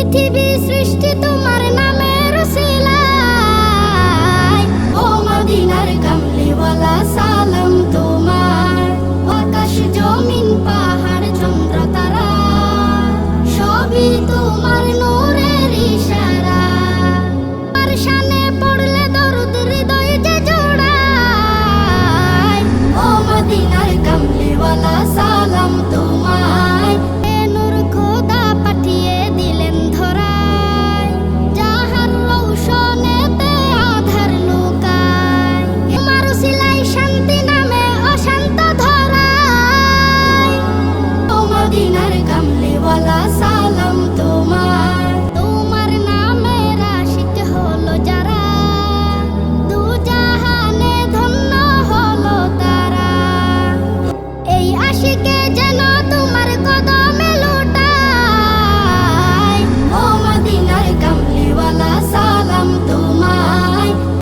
পৃথিবী সৃষ্টি তোমার নামের সিলাই ও মদিনার কামলিওয়ালা সালাম তোমার। আকাশ, জমিন, পাহাড়, চন্দ্র, তারা, সবই তোমার নূরের ইশারা। আর শানে পড়লে দরদ হৃদয় যে জোড়ায়। ও মদিনার কামলিওয়ালা সালাম